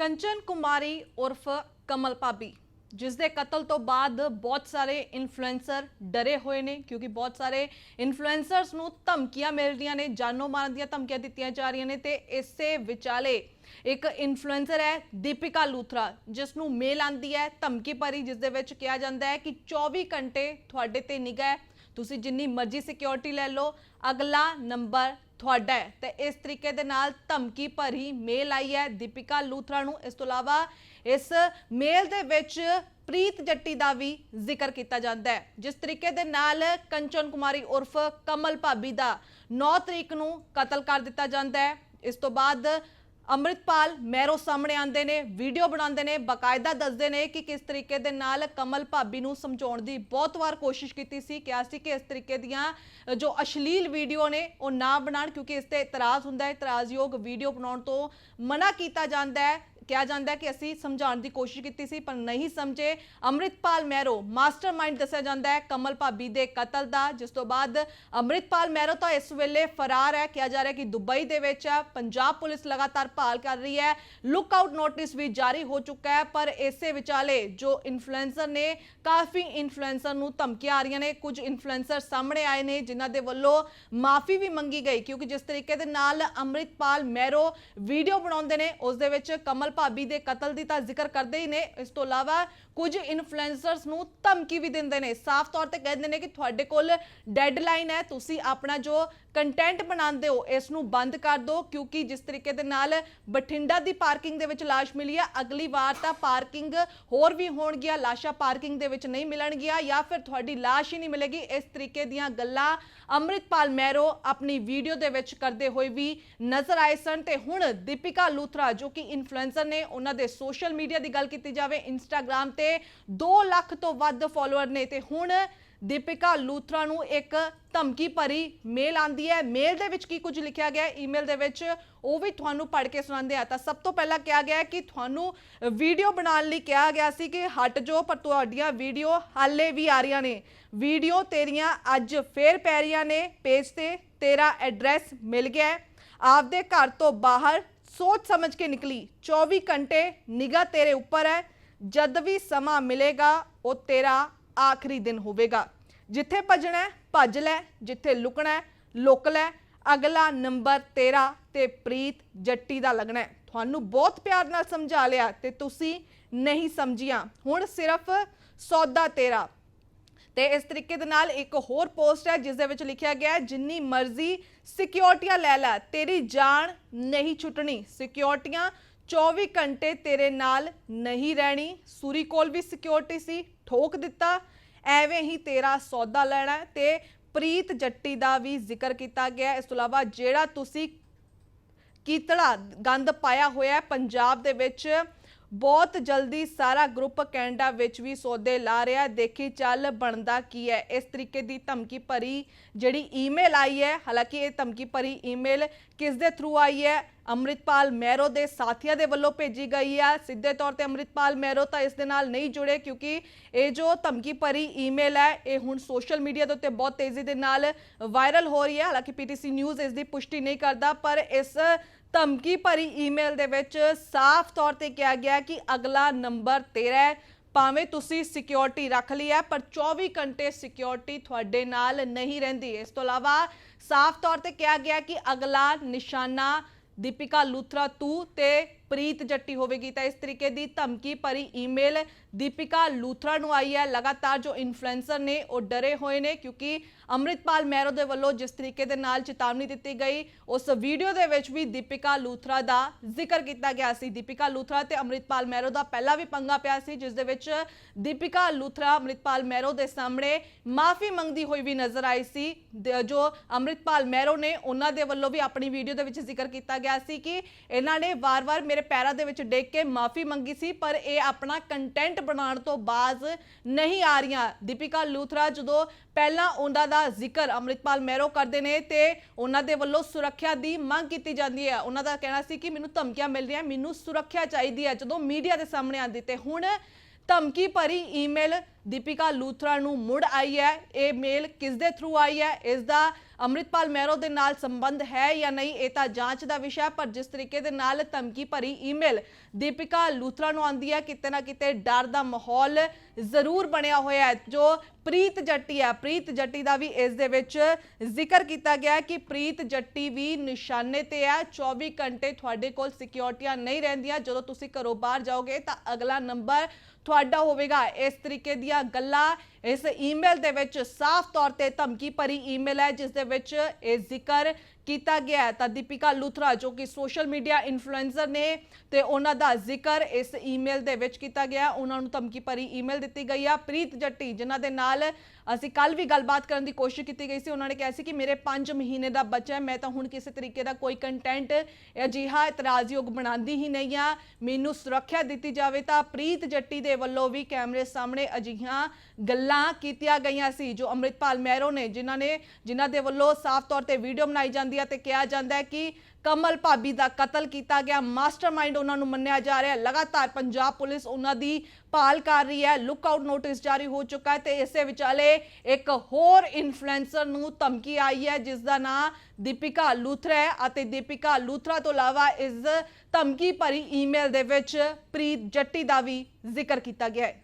ਕੰਚਨ ਕੁਮਾਰੀ ਉਰਫ ਕਮਲ ਭਾਬੀ ਜਿਸ ਦੇ ਕਤਲ ਤੋਂ ਬਾਅਦ ਬਹੁਤ ਸਾਰੇ ਇਨਫਲੂਐਂਸਰ ਡਰੇ ਹੋਏ ਨੇ, ਕਿਉਂਕਿ ਬਹੁਤ ਸਾਰੇ ਇਨਫਲੂਐਂਸਰਸ ਨੂੰ ਧਮਕੀਆਂ ਮਿਲ ਰਹੀਆਂ ਨੇ, ਜਾਨੋਂ ਮਾਰਨ ਦੀਆਂ ਧਮਕੀਆਂ ਦਿੱਤੀਆਂ ਜਾ ਰਹੀਆਂ ਨੇ ਤੇ ਇਸੇ ਵਿਚਾਲੇ ਇੱਕ ਇਨਫਲੂਐਂਸਰ ਹੈ ਦੀਪਿਕਾ ਲੂਥਰਾ ਜਿਸ ਨੂੰ ਮੇਲ ਆਂਦੀ ਹੈ ਧਮਕੀ ਭਰੀ ਜਿਸ ਦੇ ਵਿੱਚ ਕਿਹਾ ਜਾਂਦਾ ਹੈ ਕਿ 24 ਘੰਟੇ ਤੁਹਾਡੇ ਤੇ ਨਿਗਾਹ ਤੁਸੀਂ ਜਿੰਨੀ ਮਰਜ਼ੀ ਸਿਕਿਉਰਿਟੀ ਲੈ ਲਓ, ਅਗਲਾ ਨੰਬਰ ਤੁਹਾਡਾ ਹੈ। ਤੇ ਇਸ ਤਰੀਕੇ ਦੇ ਨਾਲ ਧਮਕੀ ਭਰੀ ਮੇਲ ਆਈ ਹੈ ਦੀਪਿਕਾ ਲੂਥਰਾ ਨੂੰ। ਇਸ ਤੋਂ ਇਲਾਵਾ ਇਸ ਮੇਲ ਦੇ ਵਿੱਚ ਪ੍ਰੀਤ ਜੱਟੀ ਦਾ ਵੀ ਜ਼ਿਕਰ ਕੀਤਾ ਜਾਂਦਾ ਹੈ। ਜਿਸ ਤਰੀਕੇ ਦੇ ਨਾਲ ਕੰਚਨ ਕੁਮਾਰੀ ਉਰਫ ਕਮਲ ਭਾਬੀ ਦਾ 9 ਤਰੀਕ ਨੂੰ ਕਤਲ ਕਰ ਦਿੱਤਾ ਜਾਂਦਾ ਹੈ। ਇਸ ਤੋਂ ਬਾਅਦ ਅੰਮ੍ਰਿਤਪਾਲ ਮੈਰੋ ਸਾਹਮਣੇ ਆਉਂਦੇ ਨੇ, ਵੀਡੀਓ ਬਣਾਉਂਦੇ ਨੇ, ਬਕਾਇਦਾ ਦੱਸਦੇ ਨੇ ਕਿ ਕਿਸ ਤਰੀਕੇ ਦੇ ਨਾਲ ਕਮਲ ਭਾਬੀ ਨੂੰ ਸਮਝਾਉਣ ਦੀ ਬਹੁਤ ਵਾਰ ਕੋਸ਼ਿਸ਼ ਕੀਤੀ ਸੀ, ਕਿਹਾ ਸੀ ਕਿ ਇਸ ਤਰੀਕੇ ਦੀਆਂ ਜੋ ਅਸ਼ਲੀਲ ਵੀਡੀਓ ਨੇ, ਉਹ ਨਾ ਬਣਾਉਣ ਕਿਉਂਕਿ ਇਸ ਤੇ ਇਤਰਾਜ਼ ਹੁੰਦਾ ਹੈ। ਇਤਰਾਜ਼ਯੋਗ ਵੀਡੀਓ ਬਣਾਉਣ ਤੋਂ ਮਨਾ ਕੀਤਾ ਜਾਂਦਾ ਹੈ। ਕਿਹਾ ਜਾਂਦਾ ਕਿ ਅਸੀਂ ਸਮਝਾਉਣ ਦੀ ਕੋਸ਼ਿਸ਼ ਕੀਤੀ ਸੀ, ਪਰ ਨਹੀਂ ਸਮਝੇ। ਅੰਮ੍ਰਿਤਪਾਲ ਮਹਿਰੋ, ਮਾਸਟਰਮਾਈਂਡ ਦੱਸਿਆ ਜਾਂਦਾ ਹੈ, ਕਮਲ ਭਾਬੀ ਦੇ ਕਤਲ ਦਾ, ਜਿਸ ਤੋਂ ਬਾਅਦ ਅੰਮ੍ਰਿਤਪਾਲ ਮਹਿਰੋ ਤਾਂ ਇਸ ਵੇਲੇ ਫਰਾਰ ਹੈ। ਕਿਹਾ ਜਾ ਰਿਹਾ ਕਿ ਦੁਬਈ ਦੇ ਵਿੱਚ ਹੈ, ਪੰਜਾਬ ਪੁਲਿਸ ਲਗਾਤਾਰ ਭਾਲ ਕਰ ਰਹੀ ਹੈ। ਲੁੱਕ ਆਊਟ ਨੋਟਿਸ ਵੀ ਜਾਰੀ ਹੋ ਚੁੱਕਾ ਹੈ, ਪਰ ਇਸੇ ਵਿਚਾਲੇ ਜੋ ਇਨਫਲੂਐਂਸਰ ਨੇ, ਕਾਫੀ ਇਨਫਲੂਐਂਸਰ ਨੂੰ ਧਮਕੀਆਂ ਆ ਰਹੀਆਂ ਨੇ। ਕੁਝ ਇਨਫਲੂਐਂਸਰ ਸਾਹਮਣੇ ਆਏ ਨੇ, ਜਿਨ੍ਹਾਂ ਦੇ ਵੱਲੋਂ ਮਾਫੀ ਵੀ ਮੰਗੀ ਗਈ, ਕਿਉਂਕਿ ਜਿਸ ਤਰੀਕੇ ਦੇ ਨਾਲ ਅੰਮ੍ਰਿਤਪਾਲ ਮਹਿਰੋ ਵੀਡੀਓ ਬਣਾਉਂਦੇ ਨੇ, ਉਸ ਦੇ ਵਿੱਚ ਕਮਲ ਭਾਬੀ ਦੇ ਕਤਲ ਦੀ ਤਾਂ ਜ਼ਿਕਰ ਕਰਦੇ ਹੀ ਨੇ। ਇਸ ਤੋਂ ਇਲਾਵਾ ਕੁਝ ਇਨਫਲੂਐਂਸਰਸ ਨੂੰ ਧਮਕੀ ਵੀ ਦਿੰਦੇ ਨੇ। ਸਾਫ਼ ਤੌਰ ਤੇ ਕਹਿੰਦੇ ਨੇ ਕਿ ਤੁਹਾਡੇ ਕੋਲ ਡੈਡਲਾਈਨ ਹੈ, ਤੁਸੀਂ ਆਪਣਾ ਜੋ ਕੰਟੈਂਟ ਬਣਾਉਂਦੇ ਹੋ ਇਸ ਨੂੰ ਬੰਦ ਕਰ ਦਿਓ, ਕਿਉਂਕਿ ਜਿਸ ਤਰੀਕੇ ਦੇ ਨਾਲ ਬਠਿੰਡਾ ਦੀ ਪਾਰਕਿੰਗ ਦੇ ਵਿੱਚ ਲਾਸ਼ ਮਿਲੀ ਹੈ ਅਗਲੀ ਵਾਰ ਤਾਂ ਪਾਰਕਿੰਗ ਹੋਰ ਵੀ ਹੋਣਗੀਆਂ, ਲਾਸ਼ਾਂ ਪਾਰਕਿੰਗ ਦੇ ਵਿੱਚ ਨਹੀਂ ਮਿਲਣਗੀਆਂ, ਜਾਂ ਫਿਰ ਤੁਹਾਡੀ ਲਾਸ਼ ਹੀ ਨਹੀਂ ਮਿਲੇਗੀ। ਇਸ ਤਰੀਕੇ ਦੀਆਂ ਗੱਲਾਂ ਅੰਮ੍ਰਿਤਪਾਲ ਮੈਰੋ ਆਪਣੀ ਵੀਡੀਓ ਦੇ ਵਿੱਚ ਕਰਦੇ ਹੋਏ ਵੀ ਨਜ਼ਰ ਆਏ ਸਨ। ਤੇ ਹੁਣ ਦੀਪਿਕਾ ਲੂਥਰਾ, ਜੋ ਕਿ ਇਨਫਲੂਐਂਸਰ ਨੇ, ਉਹਨਾਂ ਦੇ ਸੋਸ਼ਲ ਮੀਡੀਆ ਦੀ ਗੱਲ ਕੀਤੀ ਜਾਵੇ ਇੰਸਟਾਗ੍ਰam ਤੇ 2 ਲੱਖ ਤੋਂ ਵੱਧ ਫਾਲੋਅਰ ਨੇ ਤੇ ਹੁਣ ਦੀਪਿਕਾ ਲੂਥਰਾ ਨੂੰ ਇੱਕ ਧਮਕੀ ਭਰੀ ਮੇਲ ਆਂਦੀ ਹੈ। ਮੇਲ ਦੇ ਵਿੱਚ ਕੀ ਕੁਝ ਲਿਖਿਆ ਗਿਆ ਹੈ? ਈਮੇਲ ਦੇ ਵਿੱਚ ਉਹ ਵੀ ਤੁਹਾਨੂੰ ਪੜ੍ਹ ਕੇ ਸੁਣਾਉਂਦੇ ਆ। ਤਾਂ ਸਭ ਤੋਂ ਪਹਿਲਾਂ ਕਿਹਾ ਗਿਆ ਹੈ ਕਿ ਤੁਹਾਨੂੰ ਵੀਡੀਓ ਬਣਾਉਣ ਲਈ ਕਿਹਾ ਗਿਆ ਸੀ ਕਿ ਹਟ ਜੋ ਪਰ ਤੁਹਾਡੀਆਂ ਵੀਡੀਓ ਹਾਲੇ ਵੀ ਆ ਰਹੀਆਂ ਨੇ। ਵੀਡੀਓ ਤੇਰੀਆਂ ਅੱਜ ਫੇਰ ਪੈ ਰਹੀਆਂ ਨੇ। ਪੇਜ ਤੇ ਤੇਰਾ ਐਡਰੈਸ ਮਿਲ ਗਿਆ ਹੈ। ਆਪਦੇ ਘਰ ਤੋਂ ਬਾਹਰ ਸੋਚ ਸਮਝ ਕੇ ਨਿਕਲੀ। 24 ਘੰਟੇ ਨਿਗਾਹ ਤੇਰੇ ਉੱਪਰ ਹੈ। ਜਦ ਵੀ ਸਮਾਂ ਮਿਲੇਗਾ ਉਹ ਤੇਰਾ ਆਖਰੀ ਦਿਨ ਹੋਵੇਗਾ। ਜਿੱਥੇ ਭੱਜਣਾ ਭੱਜ ਲੈ ਜਿੱਥੇ ਲੁਕਣਾ ਹੈ, ਲੁਕ ਲੈ। ਅਗਲਾ ਨੰਬਰ ਤੇਰਾ ਤੇ ਪ੍ਰੀਤ ਜੱਟੀ ਦਾ ਲੱਗਣਾ ਤੁਹਾਨੂੰ ਬਹੁਤ ਪਿਆਰ ਨਾਲ ਸਮਝਾ ਲਿਆ ਤੇ ਤੁਸੀਂ ਨਹੀਂ ਸਮਝੀਆਂ। ਹੁਣ ਸਿਰਫ ਸੌਦਾ ਤੇਰਾ। ਤੇ ਇਸ ਤਰੀਕੇ ਦੇ ਨਾਲ ਇੱਕ ਹੋਰ ਪੋਸਟ ਹੈ ਜਿਸ ਦੇ ਵਿੱਚ ਲਿਖਿਆ ਗਿਆ ਹੈ ਜਿੰਨੀ ਮਰਜ਼ੀ ਸਿਕਿਉਰਟੀਆਂ ਲੈ ਲੈ ਤੇਰੀ ਜਾਨ ਨਹੀਂ ਛੁੱਟਣੀ। ਸਿਕਿਉਰਟੀਆਂ 24 ਘੰਟੇ ਤੇਰੇ ਨਾਲ ਨਹੀਂ ਰਹਿਣੀ। ਸੂਰੀ ਕੋਲ ਵੀ ਸਿਕਿਉਰਿਟੀ ਸੀ, ਠੋਕ ਦਿੱਤਾ। ਐਵੇਂ ਹੀ ਤੇਰਾ ਸੌਦਾ ਲੈਣਾ ਹੈ ਤੇ ਪ੍ਰੀਤ ਜੱਟੀ ਦਾ ਵੀ ਜ਼ਿਕਰ ਕੀਤਾ ਗਿਆ। ਇਸ ਤੋਂ ਇਲਾਵਾ ਜਿਹੜਾ ਤੁਸੀਂ ਕੀਤੜਾ ਗੰਦ ਪਾਇਆ ਹੋਇਆ ਪੰਜਾਬ ਦੇ ਵਿੱਚ ਬਹੁਤ ਜਲਦੀ ਸਾਰਾ ਗਰੁੱਪ ਕੈਨੇਡਾ ਵਿੱਚ ਵੀ ਸੌਦੇ ਲਾ ਰਿਹਾ ਦੇਖੀ ਚੱਲ ਬਣਦਾ ਕੀ ਹੈ। ਇਸ ਤਰੀਕੇ ਦੀ ਧਮਕੀ ਭਰੀ ਜਿਹੜੀ ਈਮੇਲ ਆਈ ਹੈ, ਹਾਲਾਂਕਿ ਇਹ ਧਮਕੀ ਭਰੀ ਈਮੇਲ ਕਿਸ ਦੇ ਥਰੂ ਆਈ ਹੈ? ਅੰਮ੍ਰਿਤਪਾਲ ਮਹਿਰੋ ਦੇ ਸਾਥੀਆਂ ਦੇ ਵੱਲੋਂ ਭੇਜੀ ਗਈ ਹੈ। ਸਿੱਧੇ ਤੌਰ ਤੇ ਅੰਮ੍ਰਿਤਪਾਲ ਮਹਿਰੋ ਤਾਂ ਇਸ ਦੇ ਨਾਲ ਨਹੀਂ ਜੁੜੇ ਕਿਉਂਕਿ ਇਹ ਜੋ ਧਮਕੀ ਭਰੀ ਈਮੇਲ ਹੈ, ਇਹ ਹੁਣ ਸੋਸ਼ਲ ਮੀਡੀਆ ਦੇ ਉੱਤੇ ਬਹੁਤ ਤੇਜ਼ੀ ਦੇ ਨਾਲ ਵਾਇਰਲ ਹੋ ਰਹੀ ਹੈ। ਹਾਲਾਂਕਿ ਪੀਟੀਸੀ ਨਿਊਜ਼ ਇਸ ਦੀ ਪੁਸ਼ਟੀ ਨਹੀਂ ਕਰਦਾ, ਪਰ ਇਸ ਧਮਕੀ ਭਰੀ ਈਮੇਲ ਦੇ ਵਿੱਚ ਸਾਫ਼ ਤੌਰ ਤੇ ਕਿਹਾ ਗਿਆ ਕਿ ਅਗਲਾ ਨੰਬਰ ਤੇਰਾ ਹੈ। ਭਾਵੇਂ ਤੁਸੀਂ ਸਿਕਿਉਰਿਟੀ ਰੱਖ ਲਈ ਹੈ, ਪਰ 24 ਘੰਟੇ ਸਿਕਿਉਰਿਟੀ ਤੁਹਾਡੇ ਨਾਲ ਨਹੀਂ ਰਹਿੰਦੀ। ਇਸ ਤੋਂ ਇਲਾਵਾ ਸਾਫ਼ ਤੌਰ ਤੇ ਕਿਹਾ ਗਿਆ ਕਿ ਅਗਲਾ ਨਿਸ਼ਾਨਾ ਦੀਪਿਕਾ ਲੂਥਰਾ ਤੂ ਤੇ ਪ੍ਰੀਤ ਜੱਟੀ ਹੋਵੇਗੀ। ਤਾਂ ਇਸ ਤਰੀਕੇ ਦੀ ਧਮਕੀ ਭਰੀ ਈਮੇਲ ਦੀਪਿਕਾ ਲੂਥਰਾ ਨੂੰ ਆਈ ਹੈ। ਲਗਾਤਾਰ ਜੋ ਇਨਫਲੂਐਂਸਰ ਨੇ, ਉਹ ਡਰੇ ਹੋਏ ਨੇ ਕਿਉਂਕਿ ਅੰਮ੍ਰਿਤਪਾਲ ਮਹਿਰੋ ਦੇ ਵੱਲੋਂ ਜਿਸ ਤਰੀਕੇ ਦੇ ਨਾਲ ਚੇਤਾਵਨੀ ਦਿੱਤੀ ਗਈ, ਉਸ ਵੀਡੀਓ ਦੇ ਵਿੱਚ ਵੀ ਦੀਪਿਕਾ ਲੂਥਰਾ ਦਾ ਜ਼ਿਕਰ ਕੀਤਾ ਗਿਆ ਸੀ। ਦੀਪਿਕਾ ਲੂਥਰਾ ਤੇ ਅੰਮ੍ਰਿਤਪਾਲ ਮਹਿਰੋ ਦਾ ਪਹਿਲਾਂ ਵੀ ਪੰਗਾ ਪਿਆ ਸੀ, ਜਿਸ ਦੇ ਵਿੱਚ ਦੀਪਿਕਾ ਲੂਥਰਾ, ਅੰਮ੍ਰਿਤਪਾਲ ਮਹਿਰੋ ਦੇ ਸਾਹਮਣੇ ਮਾਫੀ ਮੰਗਦੀ ਹੋਈ ਵੀ ਨਜ਼ਰ ਆਈ ਸੀ। ਜੋ ਅੰਮ੍ਰਿਤਪਾਲ ਮਹਿਰੋ ਨੇ, ਉਹਨਾਂ ਦੇ ਵੱਲੋਂ ਵੀ ਆਪਣੀ ਵੀਡੀਓ ਦੇ ਵਿੱਚ ਜ਼ਿਕਰ ਕੀਤਾ ਗਿਆ ਸੀ ਕਿ ਇਹਨਾਂ ਨੇ ਵਾਰ-ਵਾਰ ਮੇਰੇ ਪੈਰਾਂ ਦੇ ਵਿੱਚ ਡੇਕ ਕੇ ਮਾਫੀ ਮੰਗੀ ਸੀ, ਪਰ ਇਹ ਆਪਣਾ ਕੰਟੈਂਟ ਬਣਾਉਣ ਤੋਂ ਬਾਜ਼ ਨਹੀਂ ਆ ਰਹੀਆਂ। ਦੀਪਿਕਾ ਲੂਥਰਾ ਜਦੋਂ ਪਹਿਲਾਂ ਉਹਨਾਂ ਦਾ ਜ਼ਿਕਰ ਅੰਮ੍ਰਿਤਪਾਲ ਮਹਿਰੋ ਕਰਦੇ ਨੇ ਤੇ ਉਹਨਾਂ ਦੇ ਵੱਲੋਂ ਸੁਰੱਖਿਆ ਦੀ ਮੰਗ ਕੀਤੀ ਜਾਂਦੀ ਹੈ। ਉਹਨਾਂ ਦਾ ਕਹਿਣਾ ਸੀ ਕਿ ਮੈਨੂੰ ਧਮਕੀਆਂ ਮਿਲ ਰਹੀਆਂ, ਮੈਨੂੰ ਸੁਰੱਖਿਆ ਚਾਹੀਦੀ ਹੈ। ਜਦੋਂ ਮੀਡੀਆ ਦੇ ਸਾਹਮਣੇ ਆਉਂਦੀ ਤੇ ਹੁਣ ਧਮਕੀ ਭਰੀ ਈਮੇਲ ਦੀਪਿਕਾ ਲੂਥਰਾ ਨੂੰ ਮੁੜ ਆਈ ਹੈ। ਇਹ ਮੇਲ ਕਿਸ ਦੇ ਥਰੂ ਆਈ ਹੈ? ਇਸ ਦਾ ਅੰਮ੍ਰਿਤਪਾਲ ਮਹਿਰੋ ਦੇ ਨਾਲ ਸੰਬੰਧ ਹੈ ਜਾਂ ਨਹੀਂ, ਇਹ ਤਾਂ ਜਾਂਚ ਦਾ ਵਿਸ਼ਾ ਪਰ ਜਿਸ ਤਰੀਕੇ ਦੇ ਨਾਲ ਧਮਕੀ ਭਰੀ ਈਮੇਲ ਦੀਪਿਕਾ ਲੂਥਰਾ ਨੂੰ ਆਂਦੀ ਹੈ, ਕਿਤੇ ਨਾ ਕਿਤੇ ਡਰ ਦਾ ਮਾਹੌਲ ਜ਼ਰੂਰ ਬਣਿਆ ਹੋਇਆ ਹੈ। ਜੋ ਪ੍ਰੀਤ ਜੱਟੀ ਹੈ, ਪ੍ਰੀਤ ਜੱਟੀ ਦਾ ਵੀ ਇਸ ਦੇ ਵਿੱਚ ਜ਼ਿਕਰ ਕੀਤਾ ਗਿਆ ਕਿ ਪ੍ਰੀਤ ਜੱਟੀ ਵੀ ਨਿਸ਼ਾਨੇ ਤੇ ਹੈ। 24 ਘੰਟੇ ਤੁਹਾਡੇ ਕੋਲ ਸਿਕਿਉਰਟੀਆਂ ਨਹੀਂ ਰਹਿੰਦੀਆਂ। ਜਦੋਂ ਤੁਸੀਂ ਘਰੋਂ ਬਾਹਰ ਜਾਓਗੇ ਤਾਂ ਅਗਲਾ ਨੰਬਰ ਤੁਹਾਡਾ ਹੋਵੇਗਾ। ਇਸ ਤਰੀਕੇ ਦੀ ਦੀਆਂ ਗੱਲਾਂ ਇਸ ਈਮੇਲ ਦੇ ਵਿੱਚ ਸਾਫ਼ ਤੌਰ ਤੇ ਧਮਕੀ ਭਰੀ ਈਮੇਲ ਹੈ, ਜਿਸ ਦੇ ਵਿੱਚ ਇਹ ਜ਼ਿਕਰ ਕੀਤਾ ਗਿਆ ਹੈ। ਤਾਂ ਦੀਪਿਕਾ ਲੂਥਰਾ, ਜੋ ਕਿ ਸੋਸ਼ਲ ਮੀਡੀਆ ਇਨਫਲੂਐਂਸਰ ਨੇ ਤੇ ਉਹਨਾਂ ਦਾ ਜ਼ਿਕਰ ਇਸ ਈਮੇਲ ਦੇ ਵਿੱਚ ਕੀਤਾ ਗਿਆ। ਉਹਨਾਂ ਨੂੰ ਧਮਕੀ ਭਰੀ ਈਮੇਲ ਦਿੱਤੀ ਗਈ ਆ। ਪ੍ਰੀਤ ਜੱਟੀ, ਜਿਨ੍ਹਾਂ ਦੇ ਨਾਲ ਅਸੀਂ ਕੱਲ ਵੀ ਗੱਲਬਾਤ ਕਰਨ ਦੀ ਕੋਸ਼ਿਸ਼ ਕੀਤੀ ਗਈ ਸੀ। ਉਹਨਾਂ ਨੇ ਕਿਹਾ ਸੀ ਕਿ ਮੇਰੇ 5 ਮਹੀਨੇ ਦਾ ਬੱਚਾ ਹੈ, ਮੈਂ ਤਾਂ ਹੁਣ ਕਿਸੇ ਤਰੀਕੇ ਦਾ ਕੋਈ ਕੰਟੈਂਟ ਅਜਿਹਾ ਇਤਰਾਜ਼ਯੋਗ ਬਣਾਉਂਦੀ ਹੀ ਨਹੀਂ ਆ ਮੈਨੂੰ ਸੁਰੱਖਿਆ ਦਿੱਤੀ ਜਾਵੇ ਤਾਂ ਪ੍ਰੀਤ ਜੱਟੀ ਦੇ ਵੱਲੋਂ ਵੀ ਕੈਮਰੇ ਸਾਹਮਣੇ ਅਜਿਹੀਆਂ ਗੱਲਾਂ ਕੀਤੀਆਂ ਗਈਆਂ ਸੀ, ਜੋ ਅੰਮ੍ਰਿਤਪਾਲ ਮਹਿਰੋ ਨੇ, ਜਿਨ੍ਹਾਂ ਨੇ, ਜਿਨ੍ਹਾਂ ਦੇ ਵੱਲੋਂ ਸਾਫ਼ ਤੌਰ ਤੇ ਵੀਡੀਓ ਬਣਾਈ ਜਾਂਦੀ ਹੈ ਤੇ ਕਿਹਾ ਜਾਂਦਾ ਹੈ ਕਿ ਕਮਲ ਭਾਬੀ ਦਾ ਕਤਲ ਕੀਤਾ ਗਿਆ। ਮਾਸਟਰਮਾਈਂਡ ਉਹਨਾਂ ਨੂੰ ਮੰਨਿਆ ਜਾ ਰਿਹਾ ਲਗਾਤਾਰ ਪੰਜਾਬ ਪੁਲਿਸ ਉਹਨਾਂ ਦੀ ਭਾਲ ਕਰ ਰਹੀ ਹੈ ਲੁੱਕ ਆਊਟ ਨੋਟਿਸ ਜਾਰੀ ਹੋ ਚੁੱਕਾ ਹੈ ਤੇ ਇਸੇ ਵਿਚਾਲੇ ਇੱਕ ਹੋਰ ਇਨਫਲੂਐਂਸਰ ਨੂੰ ਧਮਕੀ ਆਈ ਹੈ, ਜਿਸ ਦਾ ਨਾਮ ਦੀਪਿਕਾ ਲੂਥਰਾ ਹੈ ਅਤੇ ਦੀਪਿਕਾ ਲੂਥਰਾ ਤੋਂ ਇਲਾਵਾ ਇਸ ਧਮਕੀ ਭਰੀ ਈਮੇਲ ਦੇ ਵਿੱਚ ਪ੍ਰੀਤ ਜੱਟੀ ਦਾ ਵੀ ਜ਼ਿਕਰ ਕੀਤਾ ਗਿਆ ਹੈ।